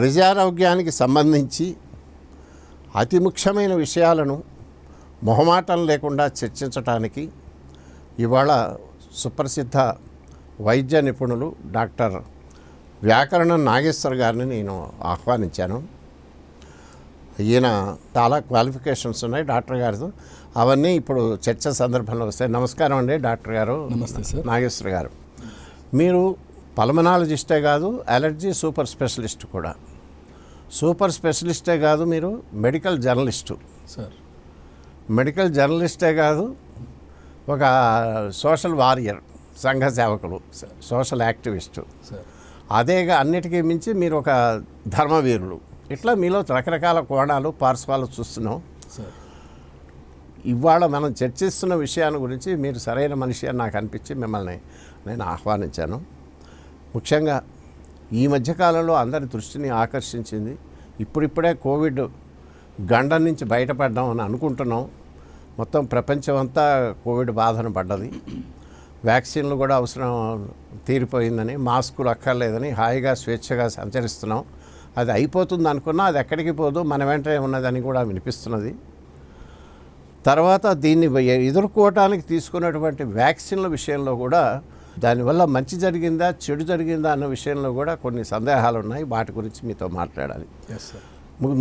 ప్రజారోగ్యానికి సంబంధించి అతి ముఖ్యమైన విషయాలను మొహమాటం లేకుండా చర్చించటానికి ఇవాళ సుప్రసిద్ధ వైద్య నిపుణులు డాక్టర్ వ్యాకరణ నాగేశ్వర్ గారిని నేను ఆహ్వానించాను. ఈయన చాలా క్వాలిఫికేషన్స్ ఉన్నాయి డాక్టర్ గారితో. అవన్నీ ఇప్పుడు చర్చ సందర్భంలో వస్తాయి నమస్కారం అండి డాక్టర్ గారు. నమస్తే సార్. నాగేశ్వర్ గారు. మీరు పల్మనాలజిస్టే కాదు అలర్జీ సూపర్ స్పెషలిస్ట్ కూడా. సూపర్ స్పెషలిస్టే కాదు మీరు మెడికల్ జర్నలిస్టు. సార్. మెడికల్ జర్నలిస్టే కాదు ఒక సోషల్ వారియర్ సంఘ సేవకులు సోషల్ యాక్టివిస్టు. సార్. అదేగా అన్నిటికీ మించి మీరు ఒక ధర్మవీరులు. ఇట్లా మీలో రకరకాల కోణాలు పార్శ్వాలు చూస్తున్నాం. సార్. ఇవాళ మనం చర్చిస్తున్న విషయాన్ని గురించి మీరు సరైన మనిషి అని నాకు అనిపించి మిమ్మల్ని నేను ఆహ్వానించాను. ముఖ్యంగా ఈ మధ్యకాలంలో అందరి దృష్టిని ఆకర్షించింది ఇప్పుడిప్పుడే కోవిడ్ గండం నుంచి బయటపడ్డాం అని అనుకుంటున్నాం. మొత్తం ప్రపంచం అంతా కోవిడ్ బాధన పడ్డది. వ్యాక్సిన్లు కూడా అవసరం తీరిపోయిందని మాస్కులు అక్కర్లేదని హాయిగా స్వేచ్ఛగా సంచరిస్తున్నాం. అది అయిపోతుంది అనుకున్నా అది ఎక్కడికి పోదు మన వెంటనే ఉన్నదని కూడా వినిపిస్తున్నది. తర్వాత దీన్ని ఎదుర్కోవటానికి తీసుకున్నటువంటి వ్యాక్సిన్ల విషయంలో కూడా దానివల్ల మంచి జరిగిందా చెడు జరిగిందా అన్న విషయంలో కూడా కొన్ని సందేహాలు ఉన్నాయి వాటి గురించి మీతో మాట్లాడాలి.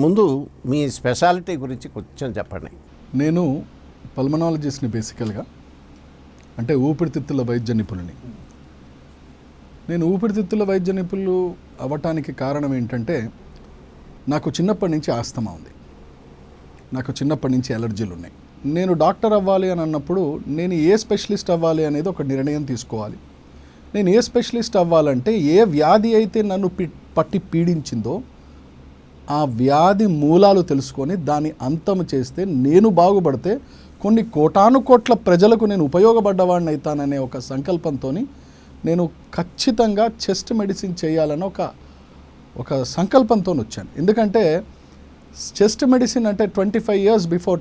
ముందు మీ స్పెషాలిటీ గురించి కొంచెం చెప్పండి. నేను పల్మనాలజిస్ట్ని బేసికల్గా అంటే ఊపిరితిత్తుల వైద్య నిపుణుని. నేను ఊపిరితిత్తుల వైద్య నిపుణులు అవ్వటానికి కారణం ఏంటంటే నాకు చిన్నప్పటి నుంచి ఆస్తమా ఉంది. నాకు చిన్నప్పటి నుంచి ఎలర్జీలు ఉన్నాయి. నేను డాక్టర్ అవ్వాలి అని అన్నప్పుడు నేను ఏ స్పెషలిస్ట్ అవ్వాలి అనేది ఒక నిర్ణయం తీసుకోవాలి. నేను ఏ స్పెషలిస్ట్ అవ్వాలంటే ఏ వ్యాధి అయితే నన్ను పి పట్టి పీడించిందో ఆ వ్యాధి మూలాలు తెలుసుకొని దాన్ని అంతం చేస్తే నేను బాగుపడితే కొన్ని కోటాను కోట్ల ప్రజలకు నేను ఉపయోగపడ్డవాడిని అవుతాననే ఒక సంకల్పంతో నేను ఖచ్చితంగా చెస్ట్ మెడిసిన్ చేయాలని ఒక ఒక సంకల్పంతో వచ్చాను ఎందుకంటే చెస్ట్ మెడిసిన్ అంటే twenty five years before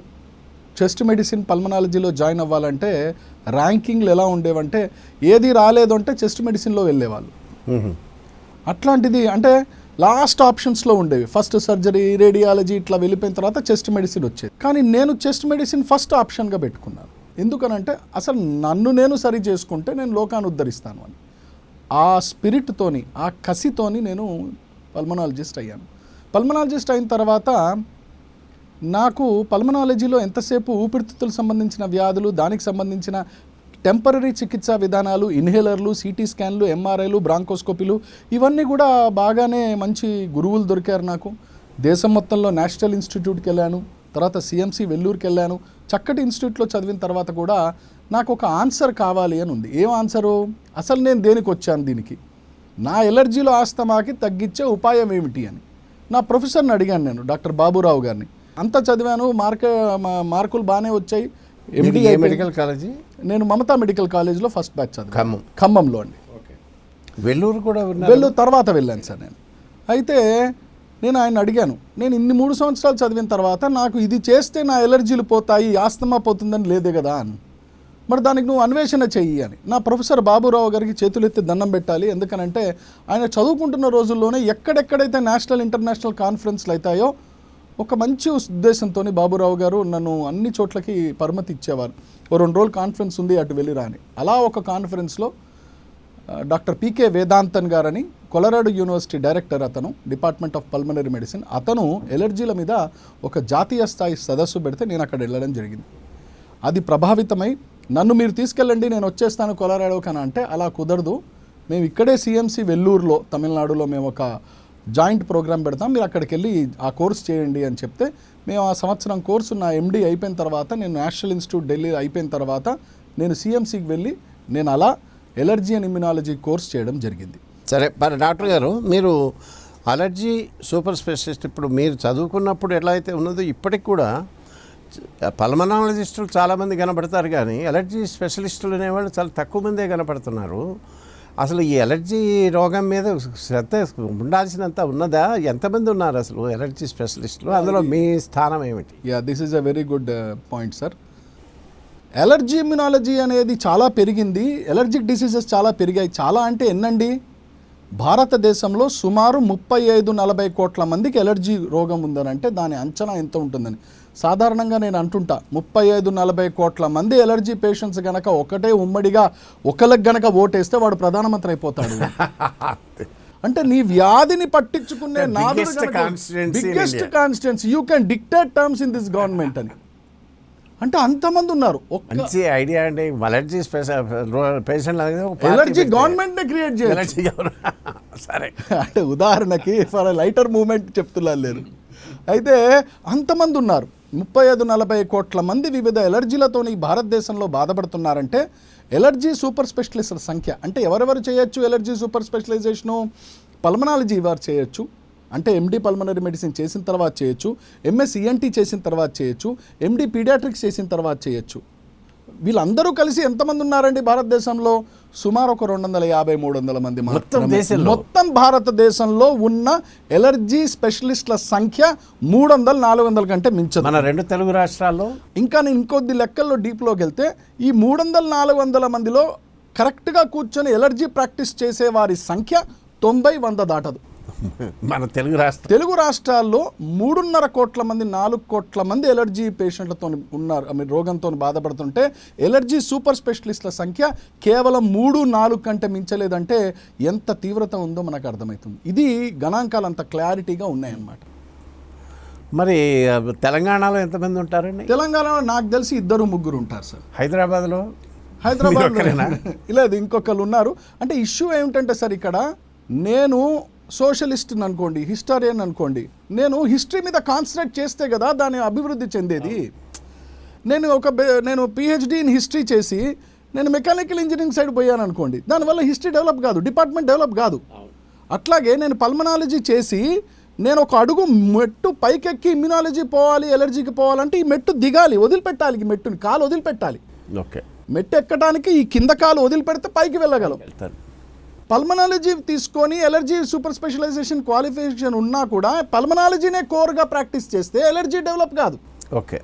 chest medicine పల్మనాలజీలో join అవ్వాలంటే ర్యాంకింగ్లు ఎలా ఉండేవంటే ఏది రాలేదు అంటే చెస్ట్ మెడిసిన్లో వెళ్ళేవాళ్ళు. అట్లాంటిది అంటే లాస్ట్ ఆప్షన్స్లో ఉండేవి. ఫస్ట్ సర్జరీ రేడియాలజీ ఇట్లా వెళ్ళిపోయిన తర్వాత చెస్ట్ మెడిసిన్ వచ్చేది. కానీ నేను చెస్ట్ మెడిసిన్ ఫస్ట్ ఆప్షన్గా పెట్టుకున్నాను. ఎందుకనంటే అసలు నన్ను నేను సరి చేసుకుంటే నేను లోకాన్ని ఉద్ధరిస్తాను అని. ఆ స్పిరిట్తోని ఆ కసితోని నేను పల్మనాలజిస్ట్ అయ్యాను. పల్మనాలజిస్ట్ అయిన తర్వాత నాకు పల్మనాలజీలో ఎంతసేపు ఊపిరితిత్తులకు సంబంధించిన వ్యాధులు దానికి సంబంధించిన టెంపరీ చికిత్సా విధానాలు ఇన్హేలర్లు సిటీ స్కాన్లు ఎంఆర్ఐలు బ్రాంకోస్కోపీలు ఇవన్నీ కూడా బాగానే మంచి గురువులు దొరికారు నాకు. దేశం మొత్తంలో నేషనల్ ఇన్స్టిట్యూట్కి వెళ్ళాను తర్వాత సిఎంసి వెల్లూరుకి వెళ్ళాను. చక్కటి ఇన్స్టిట్యూట్లో చదివిన తర్వాత కూడా నాకు ఒక ఆన్సర్ కావాలి అని ఉంది. ఏం ఆన్సరు? అసలు నేను దేనికి వచ్చాను దీనికి? నా ఎలర్జీలో ఆస్తమాకి తగ్గించే ఉపాయం ఏమిటి అని. నా ప్రొఫెసర్ని అడిగాను నేను డాక్టర్ బాబురావు గారిని. అంతా చదివాను. మార్క మార్కులు బాగానే వచ్చాయి. ఎండి మెడికల్ కాలేజీ నేను మమతా మెడికల్ కాలేజ్లో ఫస్ట్ బ్యాచ్ చదివాను. ఖమ్మం. ఖమ్మంలో అండి. వెల్లూరు కూడా వెళ్ళు తర్వాత వెళ్ళాను సార్ నేను. అయితే నేను ఆయన అడిగాను. నేను ఇన్ని మూడు సంవత్సరాలు చదివిన తర్వాత నాకు ఇది చేస్తే నా ఎలర్జీలు పోతాయి ఆస్తమా పోతుందని లేదే కదా అని. మరి దానికి నువ్వు అన్వేషణ చెయ్యి అని. నా ప్రొఫెసర్ బాబురావు గారికి చేతులెత్తి దండం పెట్టాలి. ఎందుకనంటే ఆయన చదువుకుంటున్న రోజుల్లోనే ఎక్కడెక్కడైతే నేషనల్ ఇంటర్నేషనల్ కాన్ఫరెన్స్లు అవుతాయో ఒక మంచి ఉద్దేశంతో బాబురావు గారు నన్ను అన్ని చోట్లకి పరమతి ఇచ్చేవారు. ఓ రెండు రోజులు కాన్ఫరెన్స్ ఉంది అటు వెళ్ళిరాని అలా ఒక కాన్ఫరెన్స్లో డాక్టర్ పీకే వేదాంతన్ గారని కొలరాడో యూనివర్సిటీ డైరెక్టర్ అతను డిపార్ట్మెంట్ ఆఫ్ పల్మనరీ మెడిసిన్ అతను ఎలర్జీల మీద ఒక జాతీయ స్థాయి సదస్సు పెడితే నేను అక్కడ వెళ్ళడం జరిగింది. అది ప్రభావితమై నన్ను మీరు తీసుకెళ్ళండి నేను వచ్చేస్తాను కొలరాడోకి అని అంటే అలా కుదరదు. మేము ఇక్కడే సిఎంసి వెల్లూరులో తమిళనాడులో మేము ఒక జాయింట్ ప్రోగ్రామ్ పెడతాం మీరు అక్కడికి వెళ్ళి ఆ కోర్స్ చేయండి అని చెప్తే మేము ఆ సంవత్సరం కోర్సు నా ఎండి అయిపోయిన తర్వాత నేను నేషనల్ ఇన్స్టిట్యూట్ ఢిల్లీ అయిపోయిన తర్వాత నేను సిఎంసికి వెళ్ళి నేను అలా ఎలర్జీ అండ్ ఇమ్యునాలజీ కోర్స్ చేయడం జరిగింది. సరే మరి డాక్టర్ గారు మీరు అలర్జీ సూపర్ స్పెషలిస్ట్ ఇప్పుడు మీరు చదువుకున్నప్పుడు ఎలా అయితే ఉన్నదో ఇప్పటికి కూడా పల్మనాలజిస్టులు చాలామంది కనబడతారు కానీ ఎలర్జీ స్పెషలిస్టులు అనేవాళ్ళు చాలా తక్కువ మందే కనపడుతున్నారు అసలు ఈ ఎలర్జీ రోగం మీద శ్రద్ధ ఉండాల్సినంత ఉన్నదా? ఎంతమంది ఉన్నారు అసలు ఎలర్జీ స్పెషలిస్టులు? అందులో మీ స్థానం ఏమిటి? Ya this is a very good point sir allergy immunology అనేది చాలా పెరిగింది. ఎలర్జిక్ డిసీజెస్ చాలా పెరిగాయి. చాలా అంటే ఎన్నండి? భారతదేశంలో సుమారు ముప్పై ఐదు నలభై కోట్ల మందికి ఎలర్జీ రోగం ఉందని అంటే దాని అంచనా ఎంత ఉంటుందని. సాధారణంగా నేను అంటుంటా ముప్పై ఐదు నలభై కోట్ల మంది ఎలర్జీ పేషెంట్స్ గనక ఒకటే ఉమ్మడిగా ఒకరికి గనక ఓటేస్తే వాడు ప్రధానమంత్రి అయిపోతాడు. అంటే నీ వ్యాధిని పట్టించుకునే biggest. Constituency you can dictate terms in this government అని. అంటే అంతమంది ఉన్నారు. మంచి ఐడియా అండి. Allergy patient allergy government create చేయాలి ఎలర్జీ సరే. అంటే ఉదాహరణకి ఫర్ లైటర్ మూమెంట్ చెప్తున్నారు లేరు. అయితే అంతమంది ఉన్నారు. ముప్పై ఐదు నలభై కోట్ల మంది వివిధ ఎలర్జీలతో ఈ భారతదేశంలో బాధపడుతున్నారంటే ఎలర్జీ సూపర్ స్పెషలిస్టుల సంఖ్య. అంటే ఎవరెవరు చేయొచ్చు ఎలర్జీ సూపర్ స్పెషలైజేషను? పల్మనాలజీ వారు చేయొచ్చు. అంటే ఎండి పల్మనరీ మెడిసిన్ చేసిన తర్వాత చేయొచ్చు. ఎంఎస్ ఈఎన్టీ చేసిన తర్వాత చేయొచ్చు. ఎండి పీడియాట్రిక్స్ చేసిన తర్వాత చేయొచ్చు. వీళ్ళందరూ కలిసి ఎంతమంది ఉన్నారండి భారతదేశంలో సుమారు ఒక రెండు వందల యాభై మూడు వందల మంది. దేశంలో? మొత్తం భారతదేశంలో ఉన్న ఎలర్జీ స్పెషలిస్టుల సంఖ్య మూడు వందల నాలుగు వందల కంటే మించదు మన రెండు తెలుగు రాష్ట్రాల్లో ఇంకా నేను ఇంకొద్ది లెక్కల్లో డీప్లోకి వెళ్తే ఈ మూడు వందల నాలుగు వందల మందిలో కరెక్ట్గా కూర్చొని ఎలర్జీ ప్రాక్టీస్ చేసే వారి సంఖ్య తొంభై వంద దాటదు మన తెలుగు రాష్ట్రం. తెలుగు రాష్ట్రాల్లో మూడున్నర కోట్ల మంది నాలుగు కోట్ల మంది ఎలర్జీ పేషెంట్లతో ఉన్నారు ఐ మీన్ రోగంతో బాధపడుతుంటే ఎలర్జీ సూపర్ స్పెషలిస్టుల సంఖ్య కేవలం మూడు నాలుగు కంటే మించలేదంటే ఎంత తీవ్రత ఉందో మనకు అర్థమవుతుంది. ఇది గణాంకాలు అంత క్లారిటీగా ఉన్నాయన్నమాట. మరి తెలంగాణలో ఎంతమంది ఉంటారండి? తెలంగాణలో నాకు తెలిసి ఇద్దరు ముగ్గురు ఉంటారు సార్. హైదరాబాద్లో? హైదరాబాద్? లేదు ఇంకొకరు ఉన్నారు. అంటే ఇష్యూ ఏమిటంటే సార్ ఇక్కడ నేను సోషలిస్ట్ అనుకోండి హిస్టారియన్ అనుకోండి. నేను హిస్టరీ మీద కాన్సన్ట్రేట్ చేస్తే కదా దాని అభివృద్ధి చెందేది. నేను ఒక నేను పిహెచ్డి ఇన్ హిస్టరీ చేసి నేను మెకానికల్ ఇంజనీరింగ్ సైడ్ పోయాను అనుకోండి. దానివల్ల హిస్టరీ డెవలప్ కాదు డిపార్ట్మెంట్ డెవలప్ కాదు. అట్లాగే నేను పల్మనాలజీ చేసి నేను ఒక అడుగు మెట్టు పైకెక్కి ఇమ్యునాలజీ పోవాలి ఎలర్జీకి పోవాలంటే ఈ మెట్టు దిగాలి వదిలిపెట్టాలి ఈ మెట్టుని కాలు వదిలిపెట్టాలి. ఓకే. మెట్టు ఎక్కడానికి ఈ కింద కాలు వదిలిపెడితే పైకి వెళ్ళగలం. పల్మనాలజీ తీసుకొని ఎలర్జీ సూపర్ స్పెషలైజేషన్ క్వాలిఫికేషన్ ఉన్నా కూడా పల్మనాలజీనే కోర్గా ప్రాక్టీస్ చేస్తే ఎలర్జీ డెవలప్ కాదు. ఓకే.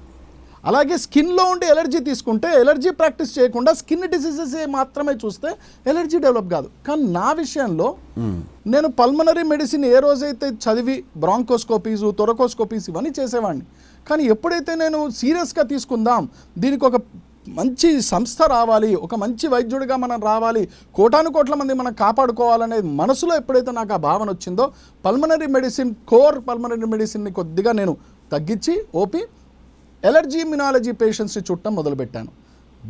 అలాగే స్కిన్లో ఉండి ఎలర్జీ తీసుకుంటే ఎలర్జీ ప్రాక్టీస్ చేయకుండా స్కిన్ డిసీజెస్ మాత్రమే చూస్తే ఎలర్జీ డెవలప్ కాదు. కానీ నా విషయంలో నేను పల్మనరీ మెడిసిన్ ఏ రోజైతే చదివి బ్రాంకోస్కోపీస్ తొరకోస్కోపీస్ ఇవన్నీ చేసేవాడిని. కానీ ఎప్పుడైతే నేను సీరియస్గా తీసుకుందాం దీనికి ఒక మంచి సంస్థ రావాలి ఒక మంచి వైద్యుడిగా మనం రావాలి కోటాను కోట్ల మంది మనం కాపాడుకోవాలనే మనసులో ఎప్పుడైతే నాకు ఆ భావన వచ్చిందో పల్మనరీ మెడిసిన్ కోర్ పల్మనరీ మెడిసిన్ని కొద్దిగా నేను తగ్గించి ఓపి ఎలర్జీ ఇమ్యునాలజీ పేషెంట్స్ని చుట్టం మొదలుపెట్టాను.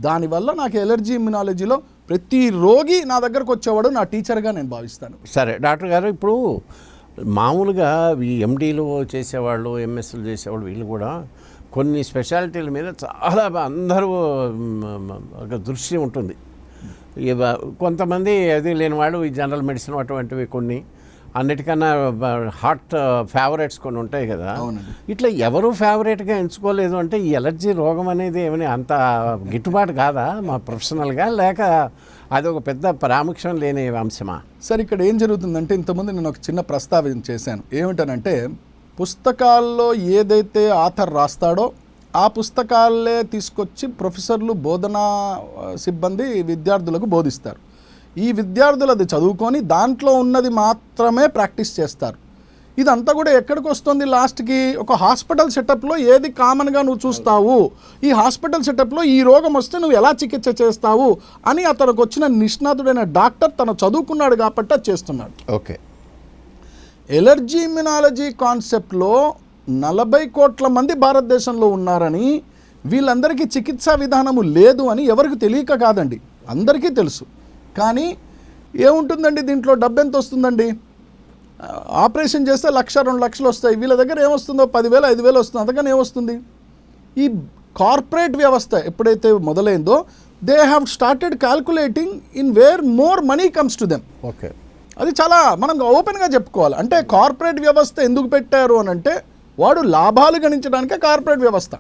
దానివల్ల నాకు ఎలర్జీ ఇమ్యునాలజీలో ప్రతి రోగి నా దగ్గరకు వచ్చేవాడు నా టీచర్గా నేను భావిస్తాను. సరే డాక్టర్ గారు ఇప్పుడు మామూలుగా ఈ ఎండీలు చేసేవాళ్ళు ఎంఎస్లు చేసేవాళ్ళు వీళ్ళు కూడా కొన్ని స్పెషాలిటీల మీద చాలా అందరూ ఒక దృష్టి ఉంటుంది. కొంతమంది అది లేని వాళ్ళు ఈ జనరల్ మెడిసిన్ అటువంటివి కొన్ని అన్నిటికన్నా హాట్ ఫేవరెట్స్ కొన్ని ఉంటాయి కదా. ఇట్లా ఎవరు ఫేవరెట్గా ఎంచుకోలేదు అంటే ఈ ఎలర్జీ రోగం అనేది ఏమని అంత గిట్టుబాటు కాదా? మా ప్రొఫెషనల్గా లేక అది ఒక పెద్ద ప్రాముఖ్యం లేని అంశమా? సరే ఇక్కడ ఏం జరుగుతుందంటే ఇంతకుముందు నేను ఒక చిన్న ప్రస్తావన చేశాను. ఏమిటనంటే పుస్తకాల్లో ఏదైతే ఆథర్ రాస్తాడో ఆ పుస్తకాలే తీసుకొచ్చి ప్రొఫెసర్లు బోధనా సిబ్బంది విద్యార్థులకు బోధిస్తారు. ఈ విద్యార్థులు అది చదువుకొని దాంట్లో ఉన్నది మాత్రమే ప్రాక్టీస్ చేస్తారు. ఇదంతా కూడా ఎక్కడికి వస్తుంది లాస్ట్కి? ఒక హాస్పిటల్ సెటప్లో ఏది కామన్గా నువ్వు చూస్తావు? ఈ హాస్పిటల్ సెటప్లో ఈ రోగం వస్తే నువ్వు ఎలా చికిత్స చేస్తావు? అని అతనికి వచ్చిన నిష్ణాతుడైన డాక్టర్ తను చదువుకున్నాడు కాబట్టి చేస్తున్నాడు. ఓకే. ఎలర్జీ ఇమ్యునాలజీ కాన్సెప్ట్లో నలభై కోట్ల మంది భారతదేశంలో ఉన్నారని వీళ్ళందరికీ చికిత్సా విధానము లేదు అని ఎవరికి తెలియక కాదండి. అందరికీ తెలుసు. కానీ ఏముంటుందండి దీంట్లో? డబ్బు ఎంత వస్తుందండి? ఆపరేషన్ చేస్తే లక్ష రెండు లక్షలు వస్తాయి. వీళ్ళ దగ్గర ఏమొస్తుందో? పదివేలు ఐదు వేలు వస్తుంది. అంతకని ఏమొస్తుంది? ఈ కార్పొరేట్ వ్యవస్థ ఎప్పుడైతే మొదలైందో they have started calculating in where more money comes to them okay అది చాలా మనం ఓపెన్గా చెప్పుకోవాలి. అంటే కార్పొరేట్ వ్యవస్థ ఎందుకు పెట్టారు అని అంటే వాడు లాభాలు గణించడానికే కార్పొరేట్ వ్యవస్థ.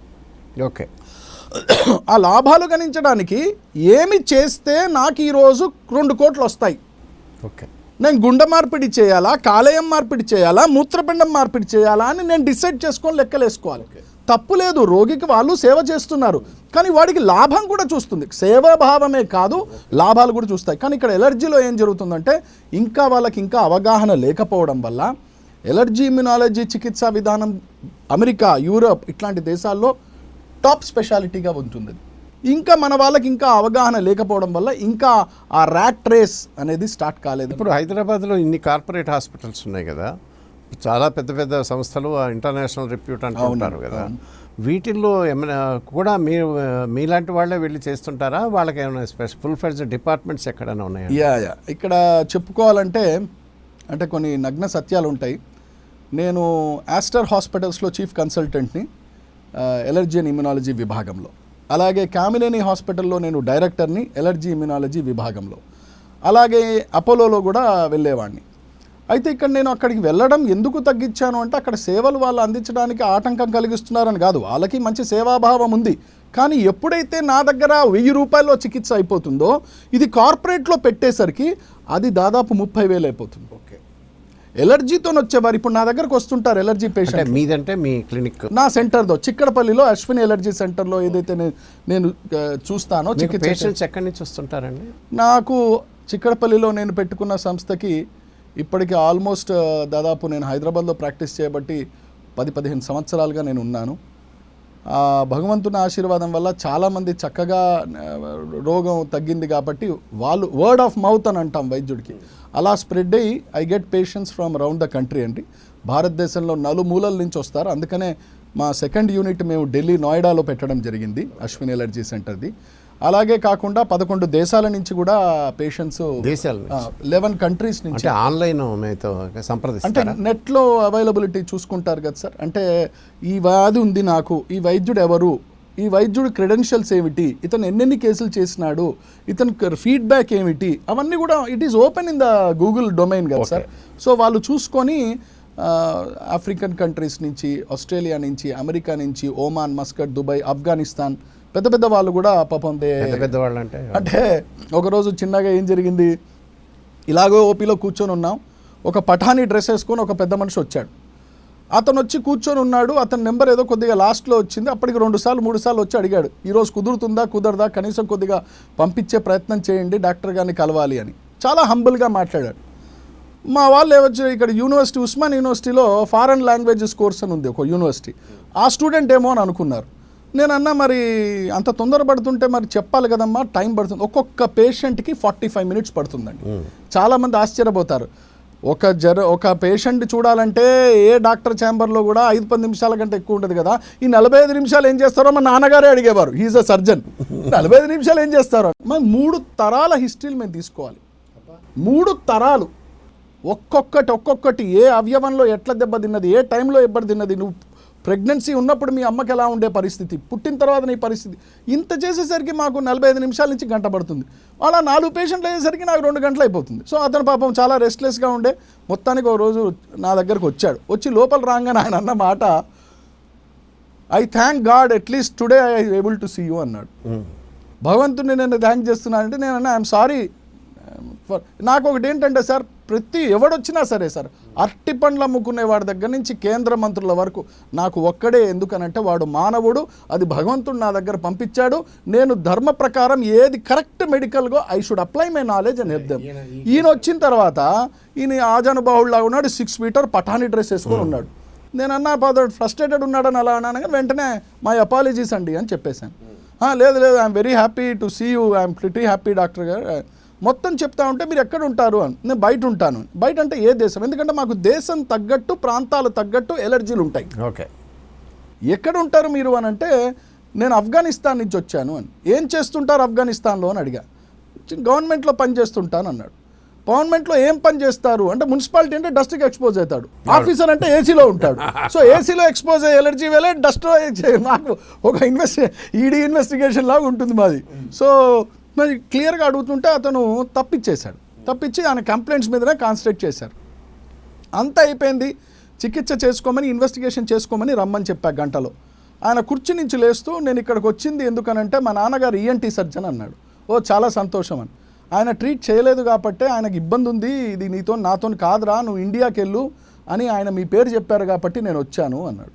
ఓకే. ఆ లాభాలు గణించడానికి ఏమి చేస్తే నాకు ఈరోజు రెండు కోట్లు వస్తాయి. ఓకే. నేను గుండె మార్పిడి చేయాలా కాలేయం మార్పిడి చేయాలా మూత్రపిండం మార్పిడి చేయాలా అని నేను డిసైడ్ చేసుకొని లెక్కలేసుకోవాలి. తప్పు లేదు రోగికి వాళ్ళు సేవ చేస్తున్నారు. కానీ వాడికి లాభం కూడా చూస్తుంది. సేవాభావమే కాదు లాభాలు కూడా చూస్తాయి. కానీ ఇక్కడ ఎలర్జీలో ఏం జరుగుతుందంటే ఇంకా వాళ్ళకి ఇంకా అవగాహన లేకపోవడం వల్ల ఎలర్జీ ఇమ్యునాలజీ చికిత్సా విధానం అమెరికా యూరోప్ ఇట్లాంటి దేశాల్లో టాప్ స్పెషాలిటీగా ఉంటుంది. ఇంకా మన వాళ్ళకి ఇంకా అవగాహన లేకపోవడం వల్ల ఇంకా ఆ ర్యాట్ రేస్ అనేది స్టార్ట్ కాలేదు ఇప్పుడు హైదరాబాద్లో ఇన్ని కార్పొరేట్ హాస్పిటల్స్ ఉన్నాయి కదా చాలా పెద్ద పెద్ద సంస్థలు ఇంటర్నేషనల్ రిప్యూట్ అంటూ ఉంటారు కదా. వీటిల్లో ఏమైనా కూడా మీరు మీలాంటి వాళ్ళే వెళ్ళి చేస్తుంటారా? వాళ్ళకి ఏమైనా స్పెషల్ ఫుల్ ఫ్లెడ్జ్ డిపార్ట్మెంట్స్ ఎక్కడైనా ఉన్నాయా? Ya ya. ఇక్కడ చెప్పుకోవాలంటే అంటే కొన్ని నగ్న సత్యాలు ఉంటాయి. నేను ఆస్టర్ హాస్పిటల్స్లో చీఫ్ కన్సల్టెంట్ని ఎలర్జీ అండ్ ఇమ్యునాలజీ విభాగంలో. అలాగే కామినేని హాస్పిటల్లో నేను డైరెక్టర్ని ఎలర్జీ ఇమ్యునాలజీ విభాగంలో. అలాగే అపోలోలో కూడా వెళ్ళేవాడిని అయితే ఇక్కడ నేను అక్కడికి వెళ్ళడం ఎందుకు తగ్గించాను అంటే అక్కడ సేవలు వాళ్ళు అందించడానికి ఆటంకం కలిగిస్తున్నారని కాదు. వాళ్ళకి మంచి సేవాభావం ఉంది. కానీ ఎప్పుడైతే నా దగ్గర వెయ్యి రూపాయల్లో చికిత్స అయిపోతుందో ఇది కార్పొరేట్లో పెట్టేసరికి అది దాదాపు ముప్పై వేలు అయిపోతుంది. ఓకే. ఎలర్జీతో వచ్చేవారు. ఇప్పుడు నా దగ్గరకు వస్తుంటారు ఎలర్జీ పేషెంట్ మీదంటే మీ క్లినిక్. నా సెంటర్లో చిక్కడపల్లిలో అశ్విని ఎలర్జీ సెంటర్లో ఏదైతే నేను చూస్తానో చికిత్స ఎక్కడి నుంచి వస్తుంటారండి? నాకు చిక్కడపల్లిలో నేను పెట్టుకున్న సంస్థకి ఇప్పటికి ఆల్మోస్ట్ దాదాపు నేను హైదరాబాద్లో ప్రాక్టీస్ చేయబట్టి పది పదిహేను సంవత్సరాలుగా నేను ఉన్నాను. భగవంతుని ఆశీర్వాదం వల్ల చాలామంది చక్కగా రోగం తగ్గింది కాబట్టి వాళ్ళు వర్డ్ ఆఫ్ మౌత్ అని అంటాం వైద్యుడికి. అలా స్ప్రెడ్ అయ్యి I get patients from around the country అండి. భారతదేశంలో నలుమూలల నుంచి వస్తారు. అందుకనే మా సెకండ్ యూనిట్ మేము ఢిల్లీ నోయిడాలో పెట్టడం జరిగింది అశ్విన్ ఎలర్జీ సెంటర్ది. అలాగే కాకుండా పదకొండు దేశాల నుంచి కూడా పేషెంట్స్ దేశాల. లెవెన్ కంట్రీస్ నుంచి. ఆన్లైన్ మీతో అంటే సంప్రదిస్తారా నెట్లో అవైలబిలిటీ చూసుకుంటారు కదా సార్. అంటే ఈ వ్యాధి ఉంది నాకు ఈ వైద్యుడు ఎవరు ఈ వైద్యుడు క్రెడెన్షియల్స్ ఏమిటి ఇతను ఎన్నెన్ని కేసులు చేసినాడు ఇతను ఫీడ్బ్యాక్ ఏమిటి అవన్నీ కూడా it is open in the Google domain కదా సార్. సో వాళ్ళు చూసుకొని ఆఫ్రికన్ కంట్రీస్ నుంచి ఆస్ట్రేలియా నుంచి అమెరికా నుంచి ఓమాన్ మస్కట్ దుబాయ్ ఆఫ్ఘనిస్తాన్ పెద్ద పెద్ద వాళ్ళు కూడా పాపం పెద్ద వాళ్ళు అంటే అంటే ఒకరోజు చిన్నగా ఏం జరిగింది? ఇలాగో ఓపీలో కూర్చొని ఉన్నాం. ఒక పఠానీ డ్రెస్ వేసుకొని ఒక పెద్ద మనిషి వచ్చాడు. అతను వచ్చి కూర్చొని ఉన్నాడు. అతని నెంబర్ ఏదో కొద్దిగా లాస్ట్లో వచ్చింది. అప్పటికి రెండు సార్లు మూడు సార్లు వచ్చి అడిగాడు ఈరోజు కుదురుతుందా కుదరదా? కనీసం కొద్దిగా పంపించే ప్రయత్నం చేయండి డాక్టర్ గారిని కలవాలి అని. చాలా హంబుల్గా మాట్లాడాడు. మా వాళ్ళు ఏమొచ్చి ఇక్కడ యూనివర్సిటీ ఉస్మాన్ యూనివర్సిటీలో ఫారెన్ లాంగ్వేజెస్ కోర్స్ అని ఉంది ఒక యూనివర్సిటీ. ఆ స్టూడెంట్ ఏమో అని అనుకున్నారు. నేను అన్నా మరి అంత తొందరపడుతుంటే మరి చెప్పాలి కదమ్మా టైం పడుతుంది. ఒక్కొక్క పేషెంట్కి ఫార్టీ ఫైవ్ మినిట్స్ పడుతుందండి. చాలామంది ఆశ్చర్యపోతారు. ఒక జర ఒక పేషెంట్ చూడాలంటే ఏ డాక్టర్ ఛాంబర్లో కూడా ఐదు పది నిమిషాల కంటే ఎక్కువ ఉంటుంది కదా. ఈ నలభై ఐదు నిమిషాలు ఏం చేస్తారో మా నాన్నగారే అడిగేవారు. హీఈస్ అ సర్జన్ నలభై ఐదు నిమిషాలు ఏం చేస్తారో. మరి మూడు తరాల హిస్టరీలు మేము తీసుకోవాలి. మూడు తరాలు. ఒక్కొక్కటి ఒక్కొక్కటి ఏ అవయవంలో ఎట్లా దెబ్బతిన్నది ఏ టైంలో దెబ్బతిన్నది నువ్వు ప్రెగ్నెన్సీ ఉన్నప్పుడు మీ అమ్మకి ఎలా ఉండే పరిస్థితి? పుట్టిన తర్వాత నీ పరిస్థితి? ఇంత చేసేసరికి మాకు నలభై ఐదు నిమిషాల నుంచి గంట పడుతుంది. అలా నాలుగు పేషెంట్లు అయ్యేసరికి నాకు రెండు గంటలు అయిపోతుంది. సో అతను పాపం చాలా రెస్ట్లెస్గా ఉండే. మొత్తానికి ఒక రోజు నా దగ్గరకు వచ్చాడు. వచ్చి లోపల రాగానే ఆయన అన్న మాట I thank God at least today I able to see you అన్నాడు. భగవంతుని నేను థ్యాంక్ చేస్తున్నానంటే నేను అన్నా ఐఎమ్ సారీ నాకు ఒకటి ఏంటంటే సార్ ప్రతి ఎవడొచ్చినా సరే సార్ అరటి పండ్లు అమ్ముకునే వాడి దగ్గర నుంచి కేంద్ర మంత్రుల వరకు నాకు ఒక్కడే ఎందుకనంటే వాడు మానవుడు అది భగవంతుడు నా దగ్గర పంపించాడు నేను ధర్మ ప్రకారం ఏది correct మెడికల్గా I should apply my knowledge అని చెప్దాం ఈయన వచ్చిన తర్వాత ఈయన ఆజానుబాహుడులా ఉన్నాడు సిక్స్ మీటర్ పఠానీ డ్రెస్ వేసుకొని ఉన్నాడు. నేను అన్నా ఫాదర్ ఫ్రస్ట్రేటెడ్ ఉన్నాడని అలా అన్నాను కానీ వెంటనే మై అపాలజీస్ అండి అని చెప్పేశాను. "ఆ, లేదు లేదు I'm very happy to see you I'm pretty happy doctor గారు. మొత్తం చెప్తా ఉంటే మీరు ఎక్కడ ఉంటారు అని. నేను బయట ఉంటాను. బయట అంటే ఏ దేశం? ఎందుకంటే మాకు దేశం తగ్గట్టు ప్రాంతాలు తగ్గట్టు ఎలర్జీలు ఉంటాయి. ఓకే. ఎక్కడ ఉంటారు మీరు అని అంటే నేను ఆఫ్ఘనిస్తాన్ నుంచి వచ్చాను అని. ఏం చేస్తుంటారు ఆఫ్ఘనిస్తాన్లో అని అడిగా. గవర్నమెంట్లో పని చేస్తుంటాను అన్నాడు. గవర్నమెంట్లో ఏం పని చేస్తారు? అంటే మున్సిపాలిటీ అంటే డస్ట్కి ఎక్స్పోజ్ అవుతాడు. ఆఫీసర్ అంటే ఏసీలో ఉంటాడు. సో ఏసీలో ఎక్స్పోజ్ అయ్యే ఎలర్జీ వేలే డస్ట్ మాకు ఒక ఇన్వెస్టి ఈడీ ఇన్వెస్టిగేషన్ లాగా ఉంటుంది మాది. సో మరి క్లియర్గా అడుగుతుంటే అతను తప్పిచ్చేశాడు. తప్పించి ఆయన కంప్లైంట్స్ మీదనే కాన్సన్ట్రేట్ చేశారు. అంతా అయిపోయింది. చికిత్స చేసుకోమని ఇన్వెస్టిగేషన్ చేసుకోమని రమ్మని చెప్పా గంటలో. ఆయన కుర్చీ నుంచి లేస్తూ నేను ఇక్కడికి వచ్చింది ఎందుకనంటే మా నాన్నగారు ఈఎన్టీ సర్జన్ అన్నాడు. ఓ చాలా సంతోషం అని. ఆయన ట్రీట్ చేయలేదు కాబట్టి ఆయనకు ఇబ్బంది ఉంది ఇది నీతో నాతో కాదురా నువ్వు ఇండియాకి వెళ్ళు అని ఆయన మీ పేరు చెప్పారు కాబట్టి నేను వచ్చాను అన్నాడు.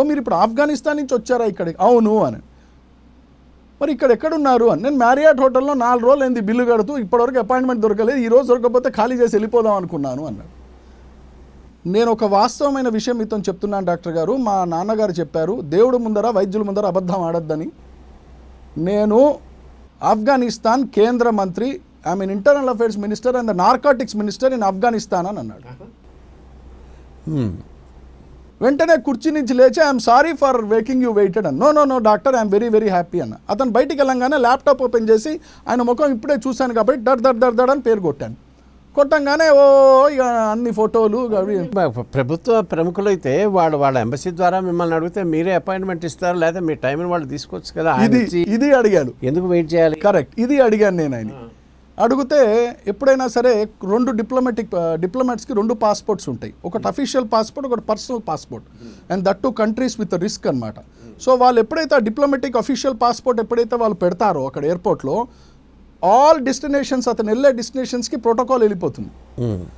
ఓ మీరు ఇప్పుడు ఆఫ్ఘనిస్తాన్ నుంచి వచ్చారా ఇక్కడికి? అవును అని. మరి ఇక్కడ ఎక్కడున్నారు? అని నేను మ్యారియాట్ హోటల్లో నాలుగు రోజులు ఏంది బిల్లు కడుతూ ఇప్పటివరకు అపాయింట్మెంట్ దొరకలేదు. ఈ రోజు దొరకకపోతే ఖాళీ చేసి వెళ్ళిపోదాం అనుకున్నాను అన్నాడు. నేను ఒక వాస్తవమైన విషయం మీతో చెప్తున్నాను డాక్టర్ గారు. మా నాన్నగారు చెప్పారు దేవుడు ముందర వైద్యుల ముందర అబద్ధం ఆడొద్దని. నేను ఆఫ్ఘనిస్తాన్ కేంద్ర మంత్రి I mean internal affairs minister and the narcotics minister in Afghanistan అని అన్నాడు. వెంటనే కుర్చీ నుంచి లేచి I'm sorry for waking you waited అన్న no no no doctor I'm very very happy అన్న. అతను బయటికి వెళ్ళంగానే ల్యాప్టాప్ ఓపెన్ చేసి ఆయన ముఖం ఇప్పుడే చూశాను కాబట్టి దర్ దర్ దర్ దర్ అని పేరు కొట్టాను. కొట్టంగానే ఓ ఇక అన్ని ఫోటోలు ప్రభుత్వ ప్రముఖులైతే వాళ్ళు వాళ్ళ ఎంబసీ ద్వారా మిమ్మల్ని అడిగితే మీరే అపాయింట్మెంట్ ఇస్తారు లేదా మీ టైంని వాళ్ళు తీసుకోవచ్చు కదా ఇది వచ్చి ఇది అడిగాను ఎందుకు వెయిట్ చేయాలి? కరెక్ట్ ఇది అడిగాను నేను ఆయన. అడిగితే ఎప్పుడైనా సరే రెండు డిప్లొమాటిక్ డిప్లొమాట్స్కి రెండు పాస్పోర్ట్స్ ఉంటాయి. ఒకటి అఫీషియల్ పాస్పోర్ట్ ఒకటి personal passport and that two countries with risk అనమాట సో వాళ్ళు ఎప్పుడైతే ఆ డిప్లొమాటిక్ అఫీషియల్ పాస్పోర్ట్ ఎప్పుడైతే వాళ్ళు పెడతారో అక్కడ ఎయిర్పోర్ట్లో ఆల్ డెస్టినేషన్స్ అతను వెళ్ళే డెస్టినేషన్స్కి ప్రోటోకాల్ వెళ్ళిపోతుంది.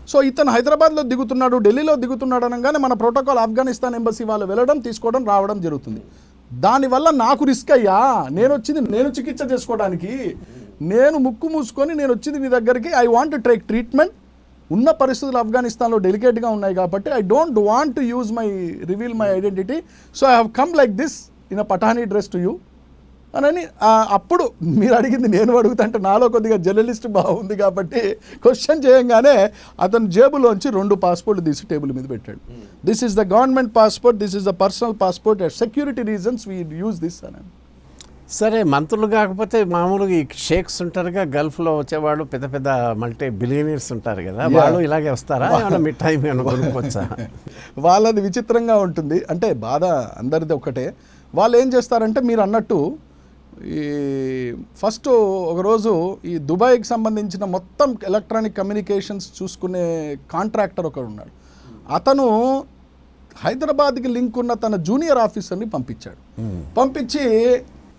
సో ఇతను హైదరాబాద్లో దిగుతున్నాడు ఢిల్లీలో దిగుతున్నాడు అనగానే మన ప్రోటోకాల్ ఆఫ్ఘనిస్తాన్ ఎంబసీ వాళ్ళు వెళ్ళడం తీసుకోవడం రావడం జరుగుతుంది. దానివల్ల నాకు రిస్క్ అయ్యా. నేను వచ్చింది నేను చికిత్స చేసుకోవడానికి. నేను ముక్కు మూసుకొని నేను వచ్చింది నీ దగ్గరికి ఐ వాంట్ టేక్ ట్రీట్మెంట్ ఉన్న పరిస్థితులు ఆఫ్ఘనిస్తాన్లో డెలికేట్గా ఉన్నాయి కాబట్టి I don't want to use my reveal my identity so I have come like this in a Pathani dress to you అని అప్పుడు మీరు అడిగింది నేను అడుగుతుంటే నాలో కొద్దిగా జర్నలిస్ట్ బాగుంది కాబట్టి క్వశ్చన్ చేయంగానే అతను జేబులోంచి రెండు పాస్పోర్ట్లు తీసి టేబుల్ మీద పెట్టాడు. This is the government passport this is the personal passport security reasons we use this అని సరే మంత్రులు కాకపోతే మామూలుగా ఈ షేక్స్ ఉంటారుగా గల్ఫ్లో వచ్చేవాళ్ళు పెద్ద పెద్ద మల్టీ బిలియనీర్స్ ఉంటారు కదా వాళ్ళు ఇలాగే వస్తారా? ఏమన్నా మీ టైం ఏమైనా కొనుక్కోవచ్చా? వాళ్ళది విచిత్రంగా ఉంటుంది. అంటే బాధ అందరిది ఒకటే వాళ్ళు ఏం చేస్తారంటే మీరు అన్నట్టు ఈ ఫస్ట్ ఒకరోజు ఈ దుబాయ్కి సంబంధించిన మొత్తం ఎలక్ట్రానిక్ కమ్యూనికేషన్స్ చూసుకునే కాంట్రాక్టర్ ఒకడు ఉన్నాడు. అతను హైదరాబాద్కి లింక్ ఉన్న తన జూనియర్ ఆఫీసర్ని పంపించాడు. పంపించి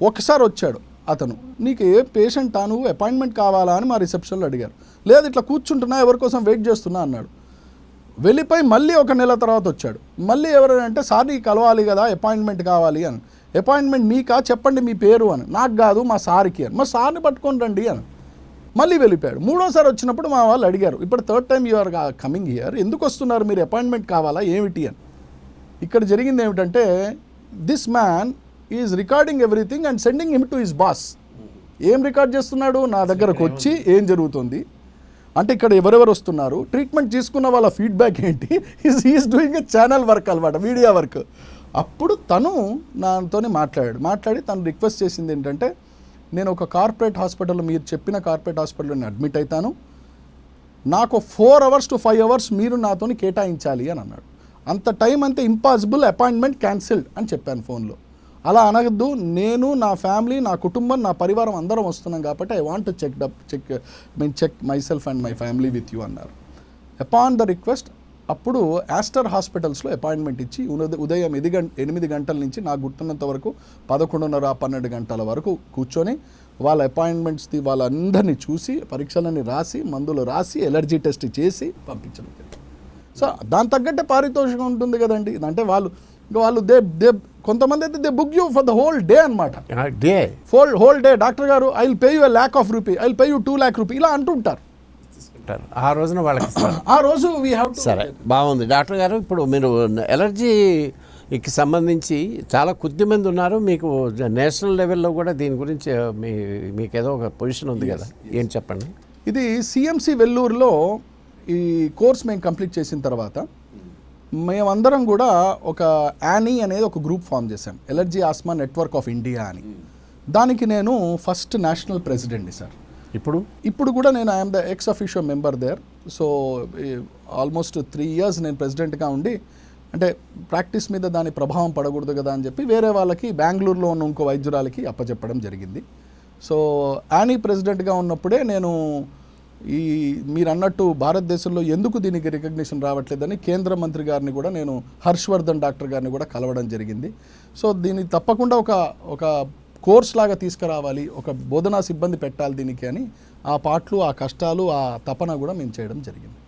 ఒకసారి వచ్చాడు అతను నీకు ఏ పేషెంట్ నువ్వు అపాయింట్మెంట్ కావాలా? అని మా రిసెప్షన్లో అడిగారు. లేదు ఇట్లా కూర్చుంటున్నా ఎవరి కోసం వెయిట్ చేస్తున్నా అన్నాడు. వెళ్ళిపోయి మళ్ళీ ఒక నెల తర్వాత వచ్చాడు. మళ్ళీ ఎవరంటే సార్ నీకు కలవాలి కదా అపాయింట్మెంట్ కావాలి అని. అపాయింట్మెంట్ మీకా? చెప్పండి మీ పేరు అని. నాకు కాదు మా సార్కి అని. మా సార్ని పట్టుకొని రండి అని. మళ్ళీ వెళ్ళిపోయాడు. మూడోసారి వచ్చినప్పుడు మా వాళ్ళు అడిగారు ఇప్పుడు third time you are coming here ఎందుకు వస్తున్నారు? మీరు అపాయింట్మెంట్ కావాలా? ఏమిటి? అని. ఇక్కడ జరిగింది ఏమిటంటే this man is recording everything and sending him to his boss. ఏం రికార్డ్ చేస్తున్నాడు? నా దగ్గరకు వచ్చి ఏం జరుగుతుంది? అంటే ఇక్కడ ఎవరెవరు వస్తున్నారు? ట్రీట్మెంట్ తీసుకున్న వాళ్ళ ఫీడ్బ్యాక్ ఏంటి? Is is doing a channel work అనమాట మీడియా వర్క్. అప్పుడు తను నాతోనే మాట్లాడాడు. మాట్లాడి తను రిక్వెస్ట్ చేసింది ఏంటంటే నేను ఒక కార్పొరేట్ హాస్పిటల్లో మీరు చెప్పిన కార్పొరేట్ హాస్పిటల్లో నేను అడ్మిట్ అవుతాను నాకు four hours to five hours మీరు నాతోని కేటాయించాలి అని అన్నాడు. అంత టైం అంతే ఇంపాసిబుల్ అపాయింట్మెంట్ క్యాన్సిల్డ్ అని చెప్పాను ఫోన్లో. అలా అనగద్దు. నేను నా ఫ్యామిలీ నా కుటుంబం నా పరివారం అందరం వస్తున్నాం కాబట్టి I want check డప్ check mean check myself and my family with you అన్నారు. అపాన్ ద రిక్వెస్ట్ అప్పుడు యాస్టర్ హాస్పిటల్స్లో అపాయింట్మెంట్ ఇచ్చి ఉద- ఉదయం ఎది గంట ఎనిమిది గంటల నుంచి నాకు గుర్తున్నంత వరకు పదకొండున్నర పన్నెండు గంటల వరకు కూర్చొని వాళ్ళ అపాయింట్మెంట్స్ది వాళ్ళందరినీ చూసి పరీక్షలన్నీ రాసి మందులు రాసి ఎలర్జీ టెస్ట్ చేసి పంపించడం సో దాని తగ్గట్టే పారితోషికం ఉంటుంది కదండి. అంటే వాళ్ళు ఇంకా వాళ్ళు దే దే కొంతమంది అయితే they book you for the whole day అనమాట day. Whole whole day doctor గారు I will pay you lakh of rupee I will pay you two lakh rupee ఇలా అంటుంటారు. ఆ రోజున వాళ్ళకి ఆ రోజు సరే బాగుంది. డాక్టర్ గారు ఇప్పుడు మీరు ఎలర్జీకి సంబంధించి చాలా కొద్ది మంది ఉన్నారు. మీకు నేషనల్ లెవెల్లో కూడా దీని గురించి మీ మీకు ఏదో ఒక పొజిషన్ ఉంది కదా. ఏం చెప్పండి? ఇది సిఎంసి వెల్లూరులో ఈ కోర్స్ మేము కంప్లీట్ చేసిన తర్వాత మేమందరం కూడా ఒక యానీ అనేది ఒక గ్రూప్ ఫామ్ చేశాం. Allergy asthma network of India అని. దానికి నేను ఫస్ట్ నేషనల్ ప్రెసిడెంట్ సార్. ఇప్పుడు? ఇప్పుడు కూడా నేను I'm the ex officio member there. So almost three years నేను ప్రెసిడెంట్గా ఉండి అంటే ప్రాక్టీస్ మీద దాని ప్రభావం పడకూడదు కదా అని చెప్పి వేరే వాళ్ళకి బెంగళూరులో ఉన్న ఇంకో వైద్యురాలకి అప్పచెప్పడం జరిగింది. సో యానీ ప్రెసిడెంట్గా ఉన్నప్పుడే నేను ఈ మీరు అన్నట్టు భారతదేశంలో ఎందుకు దీనికి రికగ్నిషన్ రావట్లేదని కేంద్ర మంత్రి గారిని కూడా నేను హర్షవర్ధన్ డాక్టర్ గారిని కూడా కలవడం జరిగింది. సో దీన్ని తప్పకుండా ఒక ఒక కోర్స్ లాగా తీసుకురావాలి ఒక బోధనా సిబ్బంది పెట్టాలి దీనికి అని ఆ పాటలు ఆ కష్టాలు ఆ తపన కూడా మేము చేయడం జరిగింది.